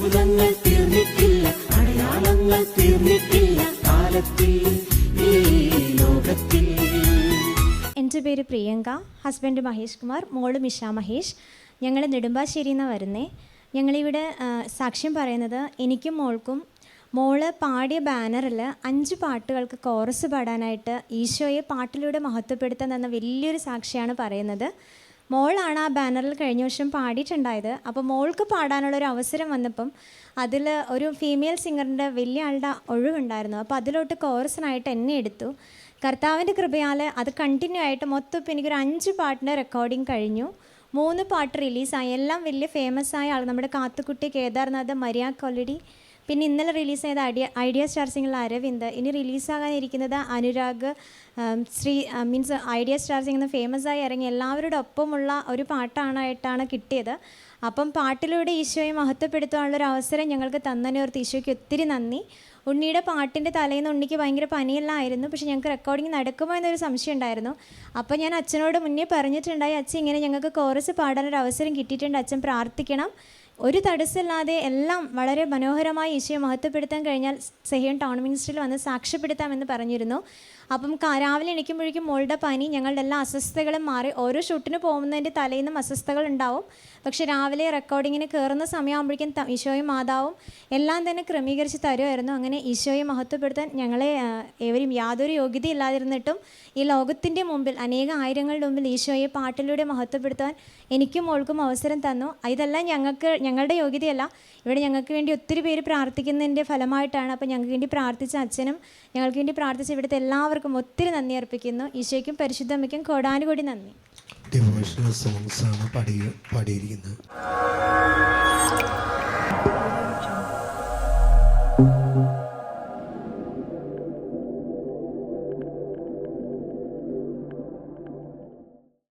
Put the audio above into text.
അത്ഭുതങ്ങൾ തീർന്നിട്ടില്ല തീർന്നിട്ടില്ല ഈ എന്റെ പേര് പ്രിയങ്ക ഹസ്ബൻഡ് മഹേഷ് കുമാർ മോൾ മിഷ മഹേഷ്. ഞങ്ങൾ നെടുമ്പാശ്ശേരിയിൽ നിന്ന് വരുന്നേ. ഞങ്ങളിവിടെ സാക്ഷ്യം പറയുന്നത് എനിക്കും മോൾക്കും. മോൾ പാടിയ ബാനറിൽ അഞ്ച് പാട്ടുകൾക്ക് കോറസ് പാടാനായിട്ട് ഈശോയെ പാട്ടിലൂടെ മഹത്വപ്പെടുത്താൻ തന്ന വലിയൊരു സാക്ഷിയാണ് പറയുന്നത്. മോളാണ് ആ ബാനറിൽ കഴിഞ്ഞ വർഷം പാടിയിട്ടുണ്ടായത്. അപ്പോൾ മോൾക്ക് പാടാനുള്ളൊരു അവസരം വന്നപ്പം അതിൽ ഒരു ഫീമെയിൽ സിംഗറിന്റെ വലിയ ആളുടെ ഒഴിവുണ്ടായിരുന്നു. അപ്പോൾ അതിലോട്ട് കോറസിനായിട്ട് എന്നെ എടുത്തു. കർത്താവിന്റെ കൃപയാൽ അത് കണ്ടിന്യൂ ആയിട്ട് മൊത്തം ഇപ്പോൾ എനിക്കൊരു അഞ്ച് പാട്ടിന്റെ റെക്കോർഡിങ് കഴിഞ്ഞു. മൂന്ന് പാട്ട് റിലീസായി എല്ലാം വലിയ ഫേമസ് ആയ ആൾ നമ്മുടെ കാത്തുക്കുട്ടി കേദാർനാഥ് മരിയ കൊലടി പിന്നെ ഇന്നലെ റിലീസ് ചെയ്ത idea idea star singer Aravind. ഇനി റിലീസാകാനിരിക്കുന്നത് Anurag Shri means idea star singer famous ആയി ഇറങ്ങി എല്ലാവരുടെ ഒപ്പമുള്ള ഒരു പാട്ടാണായിട്ടാണ് കിട്ടിയത്. അപ്പം പാട്ടിലൂടെ ഈശോയെ മഹത്വപ്പെടുത്താനുള്ളൊരു അവസരം ഞങ്ങൾക്ക് തന്നതിനോർത്ത് ഈശോയ്ക്ക് ഒത്തിരി നന്ദി. ഉണ്ണിയുടെ പാട്ടിന്റെ തലേന്ന് ഉണ്ണിക്ക് ഭയങ്കര പനിയെല്ലാം ആയിരുന്നു പക്ഷെ ഞങ്ങൾക്ക് റെക്കോർഡിങ് നടക്കുമോ എന്നൊരു സംശയം ഉണ്ടായിരുന്നു. അപ്പോൾ ഞാൻ അച്ഛനോട് മുന്നേ പറഞ്ഞിട്ടുണ്ടായി അച്ഛൻ ഇങ്ങനെ ഞങ്ങൾക്ക് കോറസ് പാടാനൊരു അവസരം കിട്ടിയിട്ടുണ്ട്. അച്ഛൻ പ്രാർത്ഥിക്കണം. ഒരു തടസ്സമില്ലാതെ എല്ലാം വളരെ മനോഹരമായി ഈശോയെ മഹത്വപ്പെടുത്താൻ കഴിഞ്ഞാൽ സെഹിയൻ ടൗൺ മിനിസ്റ്ററിൽ വന്ന് സാക്ഷ്യപ്പെടുത്താമെന്ന് പറഞ്ഞിരുന്നു. അപ്പം രാവിലെ എണീക്കുമ്പോഴേക്കും മോളുടെ പനി ഞങ്ങളുടെ എല്ലാ അസ്വസ്ഥതകളും മാറി. ഓരോ ഷൂട്ടിന് പോകുന്നതിന്റെ തലേന്നും അസ്വസ്ഥതകൾ ഉണ്ടാവും. പക്ഷേ രാവിലെ റെക്കോർഡിങ്ങിന് കയറുന്ന സമയമാകുമ്പോഴേക്കും ഈശോയും മാതാവും എല്ലാം തന്നെ ക്രമീകരിച്ച് തരുമായിരുന്നു. അങ്ങനെ ഈശോയെ മഹത്വപ്പെടുത്താൻ ഞങ്ങളെ ഏവരും യാതൊരു യോഗ്യതയില്ലാതിരുന്നിട്ടും ഈ ലോകത്തിന്റെ മുമ്പിൽ അനേക ആയിരങ്ങളുടെ മുമ്പിൽ ഈശോയെ പാട്ടിലൂടെ മഹത്വപ്പെടുത്താൻ എനിക്കും മോൾക്കും അവസരം തന്നു. ഇതെല്ലാം ഞങ്ങൾക്ക് ഞങ്ങളുടെ യോഗ്യതയല്ല. ഇവിടെ ഞങ്ങൾക്ക് വേണ്ടി ഒത്തിരി പേര് പ്രാർത്ഥിക്കുന്നതിന്റെ ഫലമായിട്ടാണ് അപ്പോൾ ഞങ്ങൾക്ക് വേണ്ടി പ്രാർത്ഥിച്ച അച്ഛനും ഞങ്ങൾക്ക് വേണ്ടി പ്രാർത്ഥിച്ച ഇവിടുത്തെ എല്ലാവർക്കും ഒത്തിരി നന്ദി അർപ്പിക്കുന്നു. ഈശോയ്ക്കും പരിശുദ്ധമ്മയ്ക്കും കോടാനുകൂടി നന്ദി. ഡിവോഷണൽ സോങ്സ് ആണ് പാടി പാടിയിരിക്കുന്നത് Thank